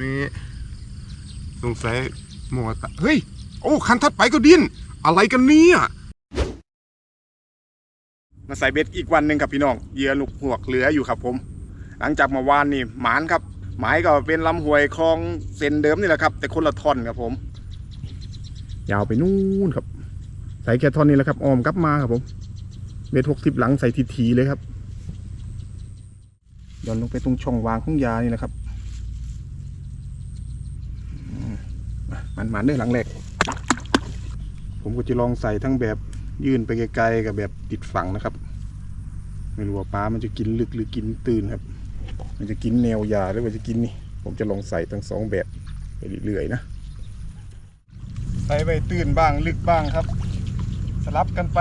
นี่สงสัยหมอตะเฮ้ย โอ้คันทัดไปก็ดิ้น อะไรกันเนี่ยมาใส่เบ็ดอีกวันหนึ่งครับพี่น้องเหยื่อลูกหวกเหลืออยู่ครับผม หลังจากเมื่อวานนี่หมานครับ หมายก็เป็นลำห้วยคลองเซนเดิมนี่แหละครับ แต่คนละท่อนครับผม ยาวไปนู่นครับ ใส่แค่ท่อนนี้แหละครับออมกลับมาครับผมเบ็ดหกสิบหลังใส่ทีๆเลยครับย้อนลงไปตรงช่องวางของยานี่แหละครับอืม มันมันๆเด้หลังแรกผมก็จะลองใส่ทั้งแบบยื่นไปไกลๆกับแบบติดฝั่งนะครับ ไม่รู้ว่าปลามันจะกินลึกหรือกินตื่นครับ มันจะกินแนวยาหรือว่าจะกินนี่ ผมจะลองใส่ทั้งสองแบบไปเรื่อยๆนะ ใส่ไปตื่นบ้างลึกบ้างครับ สลับกันไป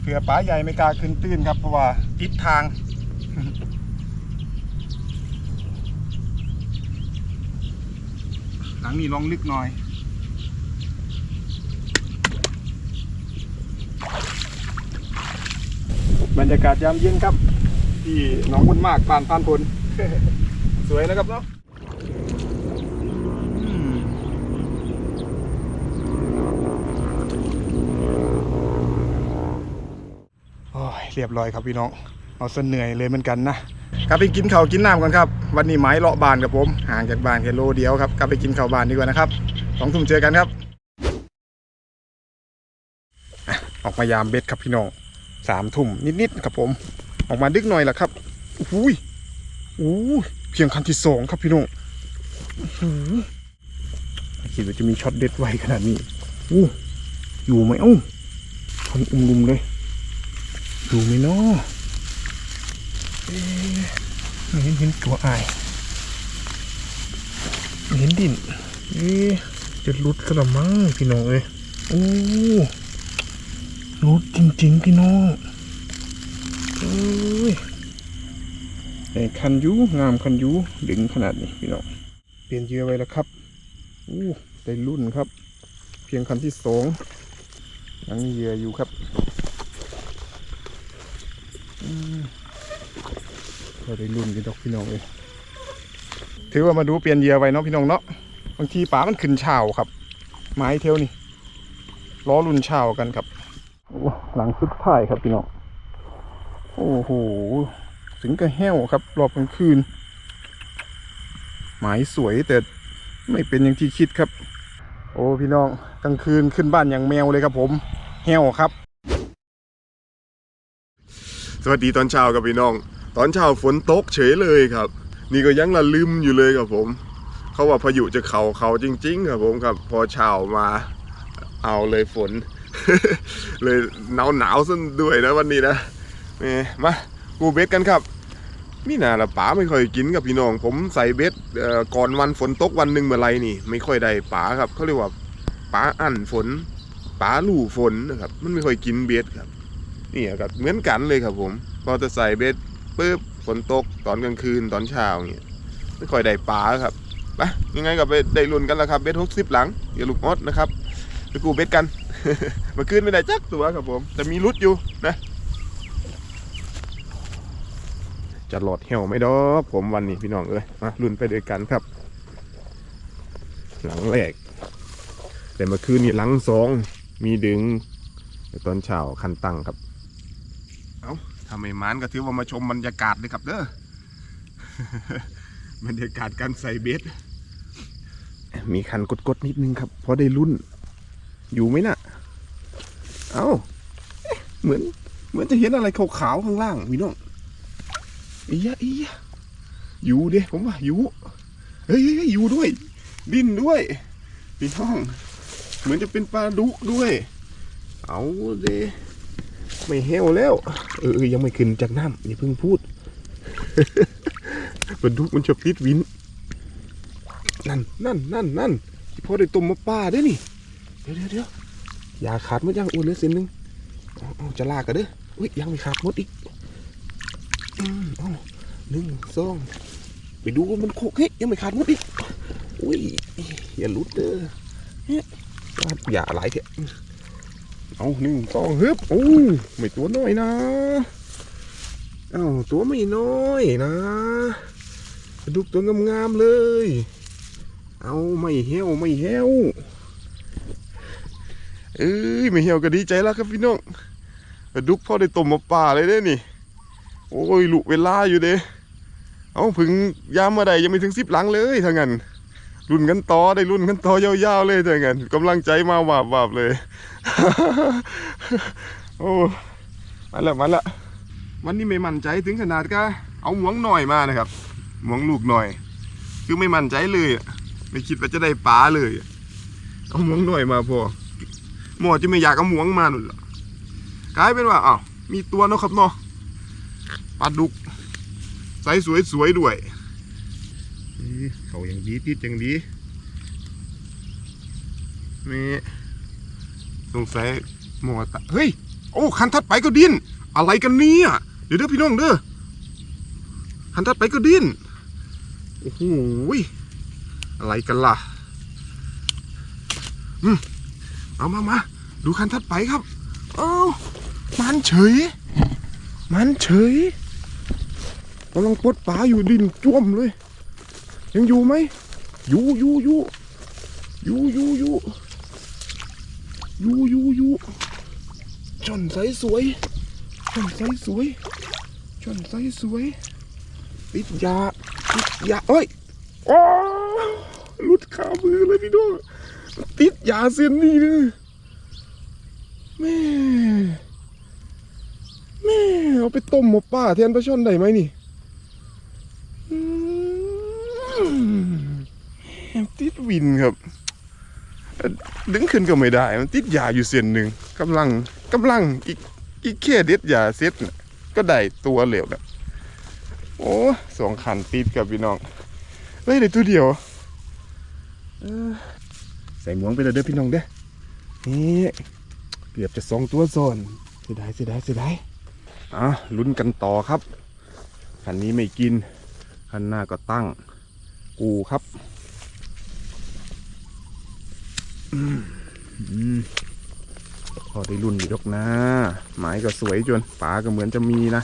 เผื่อปลาใหญ่ไม่กล้าขึ้นตื้นครับเพราะว่าติดทาง หลังนี้ลองลึกหน่อยบรรยากาศยามเย็นครับ ที่หนองบุญมากบ้านพานพลสวยนะครับเนาะอืมโอ้ยเรียบร้อยครับพี่น้อง เอาเสนเหนื่อยเลยเหมือนกันนะกลับไปกินข้าวกินน้ำก่อนครับ วันนี้ไม้เลาะบานกับผม ห่างจากบานแค่โลเดียวครับกลับไปกินข้าวบานดีกว่านะครับสองทุ่มเจอกันครับ ออกมายามเบ็ดครับพี่น้องสามทุ่มนิดๆครับผม ออกมาดึกหน่อยละครับอุ้ยอู้เพียงคันที่สองครับพี่น้องอื้อหือไม่คิดว่าจะมีช็อตเด็ดไวขนาดนี้อู้อยู่ไหมเอ้าคนอุ้มลุมเลย อยู่ไหมเนาะ เอ๊ะไม่เห็นเห็นตัวอายไม่เห็นดินเอ๊ะจะหลุดกระมังพี่น้องเอ้ยโอ้หลุดจริง ๆ พี่น้องโอ้ยไอ้คันยูงามคันยูดึงขนาดนี้พี่น้องเปลี่ยนเยื่อไว้แล้วครับอู้ได้รุ่นครับ เพียงคันที่สองยังมีเยื่ออยู่ครับอืม ราได้รุ่นกันดอกพี่น้องเลยถือว่ามาดูเปลี่ยนเหยื่อไว้เนาะพี่น้องเนาะบางทีปลามันขึ้นเช้าครับ ไม้เทวนี่ล้อรุ่นเช้ากันครับโอ้หลังสุดท้ายครับพี่น้องโอ้โหถึงกับแห้วครับ รอบกลางคืน หมายสวยแต่ไม่เป็นอย่างที่คิดครับ โอ้พี่น้องกลางคืนขึ้นบ้านอย่างแมวเลยครับผมแห้วครับ สวัสดีตอนเช้าครับพี่น้อง ตอนเช้าฝนตกเฉยเลยครับ นี่ก็ยังละลืมอยู่เลยครับผม เขาว่าพายุจะเข่าเขาจริง ๆ ครับผมครับ พอเช้ามาเอาเลยฝน เลยหนาวหนาวซะด้วยนะวันนี้นะนี่มากูเบ็ดกันครับนี่นาละป๋าไม่ค่อยกินกับพี่น้อง ผมใส่เบ็ดก่อนวันฝนตกวันหนึ่งเมื่อไรนี่ ไม่ค่อยได้ป๋าครับเขาเรียกว่าป๋าอั้นฝนป๋าลู่ฝนนะครับ มันไม่ค่อยกินเบ็ดครับนี่ครับเหมือนกันเลยครับผมพอจะใส่เบ็ด ปุ๊บฝนตกตอนกลางคืนตอนเช้าเงี้ยไม่ค่อยได้ป๋าครับไปยังไงก็ไปได้ลุ้นกันแล้วครับเบ็ดหกสิบหลังอย่าลูกอดนะครับไปกูเบ็ดกันเมื่อคืนไม่ได้จักตัวครับผม แต่มีรุดอยู่นะจะหลอดเหี่ยวไม่ดอกผมวันนี้พี่น้องเอ้ยมาลุ้นไปด้วยกันครับ หลังแรก แต่เมื่อคืนนี่หลังสองมีดึงตอนเช้าคันตั้งครับ ถ้าไม่มานก็ถือว่ามาชมบรรยากาศเลยครับเด้อบรรยากาศการใส่เบสมีคันกดๆนิดนึงครับเพราะได้รุ่น อยู่ไหมน่ะ เอาเอ๊ะเหมือน เหมือนจะเห็นอะไรขาวๆข้างล่างพี่น้องอียะอียะอยู่เด้ผมว่าอยู่เฮ้ยอยู่ด้วย ดิ้นด้วยพี่น้อง เหมือนจะเป็นปลาดุด้วย เอาเด้ ไม่เฮวแล้ว เออยังไม่ขึ้นจากน้ำอย่าเพิ่งพูดปลาดุกมันจะพิษวิน นั่นนั่นนั่นนั่นพอได้ต้มมาป้าเด้นี่ เดี๋ยวเดี๋ยวเดี๋ยวอย่าขาดมดยังอ้วนเลือเส้นหนึงเอาเอจะลากกันเด้ออุ้ยยังไม่ขาดมดอีกอืมเอหนึ่งสองไปดูว่ามันโคกเฮ้ยยังไม่ขาดมดอีกอุ้ยอย่าลุดเด้อเฮ้ยอย่าไหลเถอะ เอาหนึ่งสองฮึบโอ้ไม่ตัวน้อยนะเอาตัวไม่น้อยนะดุกตัวงามๆเลย เอาไม่เหี่ยวไม่เหี่ยวเอ้ยไม่เหี่ยวก็ดีใจแล้วครับพี่น้องดุกพ่อได้ต้มมาป่าเลยเด้นี่ โอ้ยลุเวลาอยู่เด้เอาพึ่งยามมาได้ยังไม่ถึงสิบหลังเลยถ้างั้น รุ่นกันต่อได้รุ่นกันต่อยาวๆเลยถ้างั้นกำลังใจมาวาบวาบๆเลย โอ้มาละมาละวันนี้ไม่มั่นใจถึงขนาดก็เอาหมวงหน่อยมานะครับหมวงลูกหน่อย คือไม่มั่นใจเลยไม่คิดว่าจะได้ปลาเลย เอาหมวงหน่อยมาพอหมอจะไม่อยากเอาหมวงมาหนุนหรอกลายเป็นว่าอ้าวมีตัวเนาะครับเนาะปลาดุกไซส์สวยๆด้วย เขาอย่างดีติดอย่างดีนี่สงสัยหมอตะเฮ้ย โอ้คันทัดไปก็ดิ้น อะไรกันเนี่ยเดี๋ยวเด้อพี่น้องเด้อคันทัดไปก็ดิ้น โอ้โหอะไรกันล่ะ อืมเอามามาดูคันทัดไปครับเอ้ามันเฉย มันเฉยกำลังปดปลาอยู่ดินจ้วมเลย ยังอยู่ไหมอยู่อยู่อยู่อยู่อยู่อยู่อยู่อยู่อยู่ชนใสสวยชนใสสวยชนใสสวยติดยาติดยาเอ้ยโอ้ลุดขามือเลยพี่น้องติดยาเส้นนี่เลยแม่แม่เอาไปต้มหมกป้าแทนปลาช่อนได้ไหมนี่ มติดวินครับ ดึงขึ้นก็ไม่ได้ มันติดยาอยู่เส้นหนึ่งกำลังกำลังอีกอีกแค่เด็ดยาเซ็ตน่ะก็ได้ตัวเหลวแล้วโอ้สองขันติดกับพี่น้องเฮ้ยเดี๋ยวตัวเดียวใส่หมวงไปเลยเด้อพี่น้องเด้อนี่เกือบจะสองตัวซ้อนเสียดายเสียดายเสียดายอะลุ้นกันต่อครับคันนี้ไม่กินคันหน้าก็ตั้ง กูครับ พอได้รุ่นอยู่ดอกนะหมายก็สวยจนปลาก็เหมือนจะมีนะ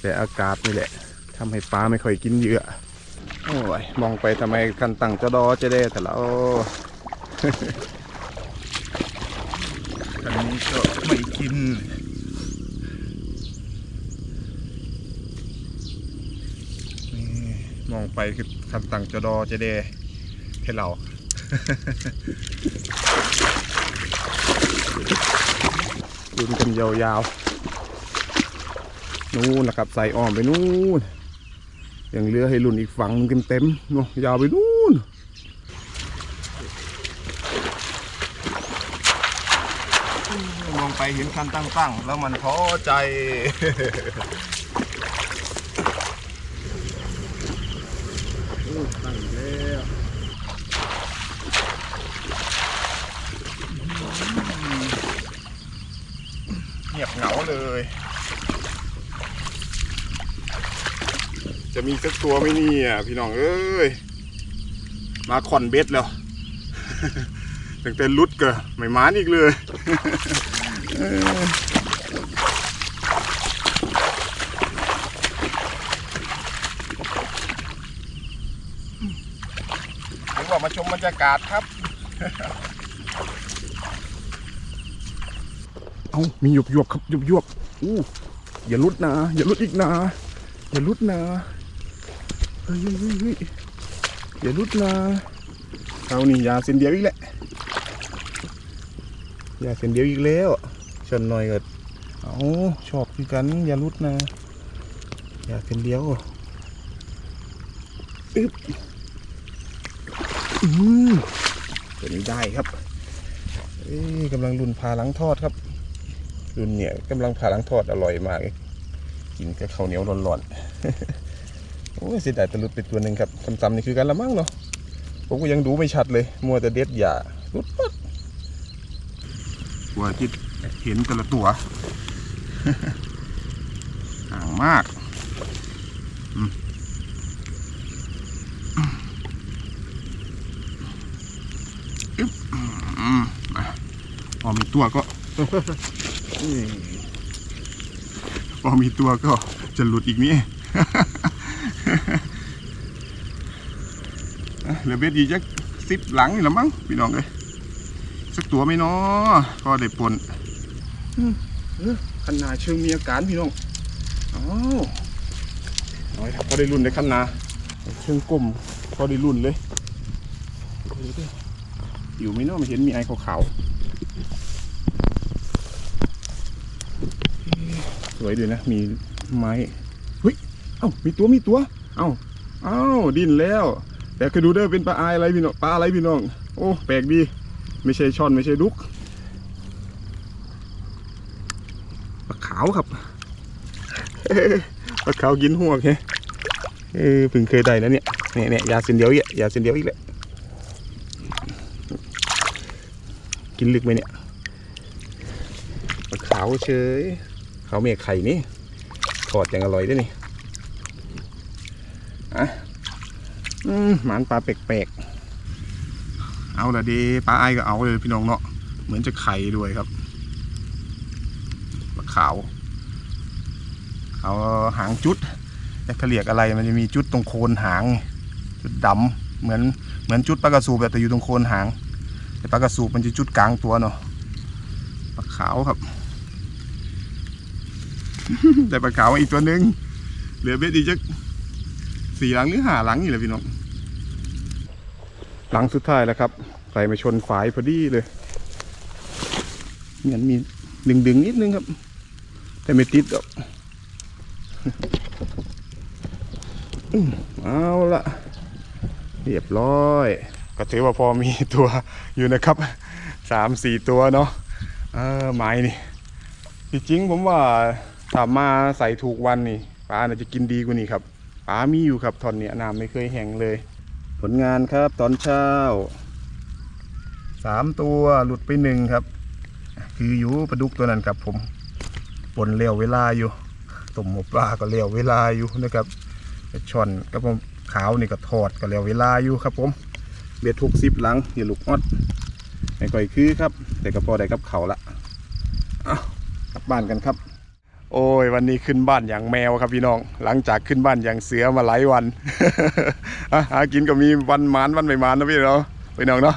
แต่อากาศนี่แหละทำให้ปลาไม่ค่อยกินเหยื่อโอ้ยมองไปทำไมคันตังจะดอจะได้แต่ละโอ้คันนี้ก็ไม่กินมองไปคือคันตังจะดอจะได้ให้เรา ดุนกันยาวๆ นู่นนะครับใส่อ้อมไปนู่นยังเลือให้รุ่นอีกฝั่งนึงเต็มๆเนาะยาวไปนู่นมองไปเห็นคันตั้งๆ แล้วมันท้อใจ ตั้งแล้วเงียบเหงาเลย จะมีสักตัวไหมเนี่ยพี่น้องเอ้ย มาคอนเบ็ดแล้วตั้งแต่ลุดก็ไม่มานอีกเลยเออผมว่ามาชมบรรยากาศครับ เอามีหยบหยบครับหยบหยบอู้อย่าลุดนะ อย่าลุดอีกนะ อย่าลุดนะเฮ้ยเฮ้ยเฮ้ยยอย่าลุดนะเอานี่ยาเส้นเดียวอีกแหละยาเส้นเดียวอีกแล้วชนหน่อยก็เอาชอบคือกันอย่าลุดนะยาเส้นเดียวอึ๊บอืมตัวนี้ได้ครับเอ้ยกำลังรุนพาหลังทอดครับ รุนเนี่ยกำลังพาหลังทอดอร่อยมาก กินกับข้าวเหนียวร้อนๆ โอ้ยเสียดายตะลุดไปตัวหนึ่งครับซ้ำๆนี่คือกันละมั้งเนาะ ผมก็ยังดูไม่ชัดเลย มัวแต่เด็ดหยาลุดปัดตัวที่เห็นแต่ละตัวห่างมากอืมอึ๊บอืมอะพอมีตัวก็ พอมีตัวก็จะหลุดอีกนี่เอะเหลือเบ็ดอีกจักสิบหลังนี่ละมั้งพี่น้องเอ้ยสักตัวไหมเนาะก็ได้ปนอืมเออคันนาเชิงมีอาการพี่น้องอ้าวน้อยครับพอได้รุ่นได้คันนาเชิงกลมพอได้รุ่นเลยเดี๋ยวดิอยู่ไหม่เนาะไม่เห็นมีไอ้ขาวๆ สวยดีนะ มีไม้เฮ้ยเอ้ามีตัวมีตัว เอ้าเอ้าดิ้นแล้ว แต่คือดูเด้อเป็นปลาอายอะไรพี่น้องปลาอะไรพี่น้อง โอ้แปลกดี ไม่ใช่ช่อนไม่ใช่ดุกปลาขาวครับปลาขาวกินหัวแค่เออเพิ่งเคยได้แล้วเนี่ยเนี่ยเนี่ยยาเส้นเดียวอีกยาเส้นเดียวอีกแล้วกินลึกไหมเนี่ยปลาขาวเฉย ขาวเมียไข่นี่ทอดอย่างอร่อยด้วยนี่อะอืมหมานปลาแปลกๆ เอาละดีปลาไอก็เอาเลยพี่น้องเนาะ เหมือนจะไข่ด้วยครับปลาขาว เขาหางจุดแต่เขาเรียกอะไรมันจะมีจุดตรงโคนหาง จุดดำเหมือนเหมือนจุดปลากระสูบแต่อยู่ตรงโคนหาง แต่ปลากระสูบมันจะจุดกลางตัวเนาะปลาขาวครับ แต่ปลาขาวอีกตัวหนึ่งเหลือเบ็ดอีกจักสี่หลังหรือห้าหลังนี่แหละพี่น้อง หลังสุดท้ายแล้วครับ ใส่มาชนฝายพอดีเลยเหมือนมีดึงดึงนิดนึงครับ แต่ไม่ติดหรอกเอาละเรียบร้อย ก็ถือว่าพอมีตัวอยู่นะครับสามสี่ตัวเนาะเออไม้นี่จริงผมว่า ถ้ามาใส่ถูกวันนี่ปลาน่าจะกินดีกว่านี้ครับปลามีอยู่ครับทอนเนี้ยน้ำไม่เคยแห้งเลย ผลงานครับตอนเช้าสามตัวหลุดไปหนึ่งครับ คืออยู่ปลาดุกตัวนั้นครับผมปนเลี้ยวเวลาอยู่ต้มหมูปลาก็เลี้ยวเวลาอยู่นะครับไอ้ช่อนกับผมขาวนี่ก็ทอดก็เลี้ยวเวลาอยู่ครับผมเบียดทุกสิบหลังอย่าลูกอดไม่ก่อยคือครับ แต่ก็พอได้กับเขาละเอากลับบ้านกันครับ โอ้ยวันนี้ขึ้นบ้านอย่างแมวครับพี่น้อง หลังจากขึ้นบ้านอย่างเสือมาหลายวันอะหากินก็มีวันหมานวันไม่หมานนะพี่เนาะพี่น้องเนาะ